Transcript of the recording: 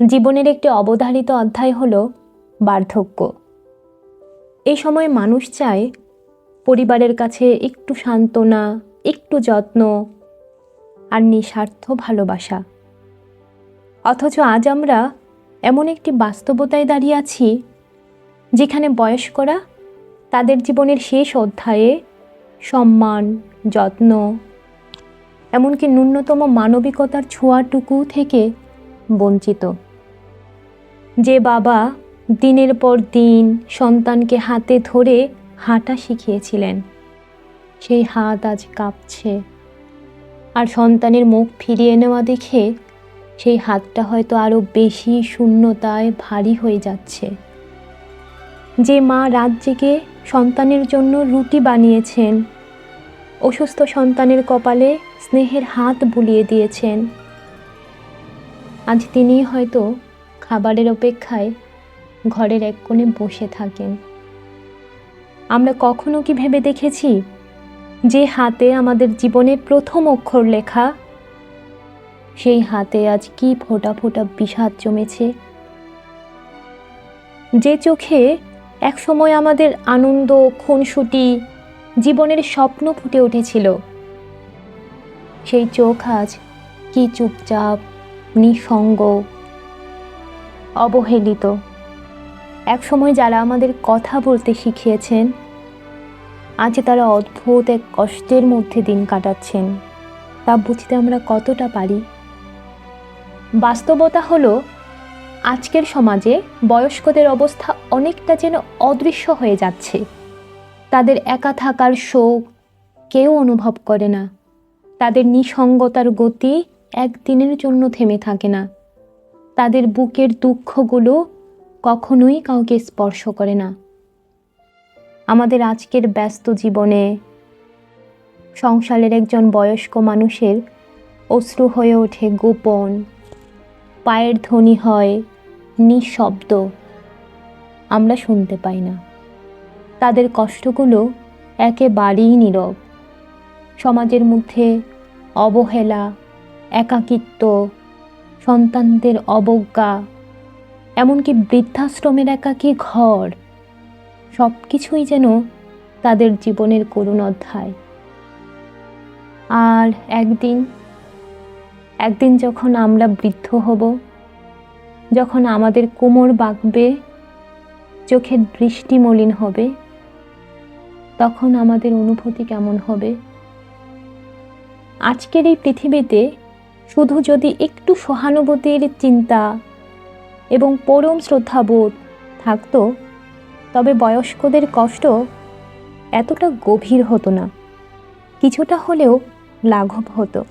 জীবনের একটি অবধারিত অধ্যায় হল বার্ধক্য। এই সময় মানুষ চায় পরিবারের কাছে একটু সান্ত্বনা, একটু যত্ন আর নিঃস্বার্থ ভালোবাসা। অথচ আজ আমরা এমন একটি বাস্তবতায় দাঁড়িয়ে আছি যেখানে বয়স্করা তাদের জীবনের শেষ অধ্যায়ে সম্মান, যত্ন, এমনকি ন্যূনতম মানবিকতার ছোঁয়াটুকু থেকে বঞ্চিত। যে বাবা দিনের পর দিন সন্তানকে হাতে ধরে হাঁটা শিখিয়েছিলেন, সেই হাত আজ কাঁপছে। আর সন্তানের মুখ ফিরিয়ে নেওয়া দেখে সেই হাতটা হয়তো আরও বেশি শূন্যতায় ভারী হয়ে যাচ্ছে। যে মা রাত জেগে সন্তানের জন্য রুটি বানিয়েছেন, অসুস্থ সন্তানের কপালে স্নেহের হাত বুলিয়ে দিয়েছেন, আজ তিনি হয়তো খাবারের অপেক্ষায় ঘরের এক কোণে বসে থাকেন। আমরা কখনো কি ভেবে দেখেছি যে হাতে আমাদের জীবনের প্রথম অক্ষর লেখা? সেই হাতে আজ কি ফোঁটা ফোঁটা বিষাদ জমেছে? যে চোখে একসময় আমাদের আনন্দ, খুনসুটি, জীবনের স্বপ্ন ফুটে উঠেছিল, সেই চোখ আজ কি চুপচাপ, নিঃসঙ্গ অবহেলিত। একসময় যারা আমাদের কথা বলতে শিখিয়েছেন, আজ তারা অদ্ভুত এক কষ্টের মধ্যে দিন কাটাচ্ছেন। তা বুঝতে আমরা কতটা পারি? বাস্তবতা হলো, আজকের সমাজে বয়স্কদের অবস্থা অনেকটা যেন অদৃশ্য হয়ে যাচ্ছে। তাদের একা থাকার শোক কেউ অনুভব করে না। তাদের নিঃসঙ্গতার গতি একদিনের জন্য থেমে থাকে না। তাদের বুকের দুঃখগুলো কখনোই কাউকে স্পর্শ করে না। আমাদের আজকের ব্যস্ত জীবনে সংসারের একজন বয়স্ক মানুষের অশ্রু হয়ে ওঠে গোপন, পায়ের ধ্বনি হয় নিঃশব্দ, আমরা শুনতে পাই না। তাদের কষ্টগুলো একেবারেই নীরব। সমাজের মধ্যে অবহেলা, একাকিত্ব সন্তানদের অবজ্ঞা, এমনকি বৃদ্ধাশ্রমের একাকী ঘর সব কিছুই যেন তাদের জীবনের করুণ অধ্যায়। আর একদিন একদিন যখন আমরা বৃদ্ধ হব, যখন আমাদের কোমর বাঁকবে, চোখের দৃষ্টি মলিন হবে, তখন আমাদের অনুভূতি কেমন হবে? আজকের এই পৃথিবীতে শুধু যদি একটু সহানুভূতির চিন্তা এবং পরম শ্রদ্ধাবোধ থাকতো, তবে বয়স্কদের কষ্ট এতটা গভীর হতো না। কিছুটা হলেও লাঘব হতো।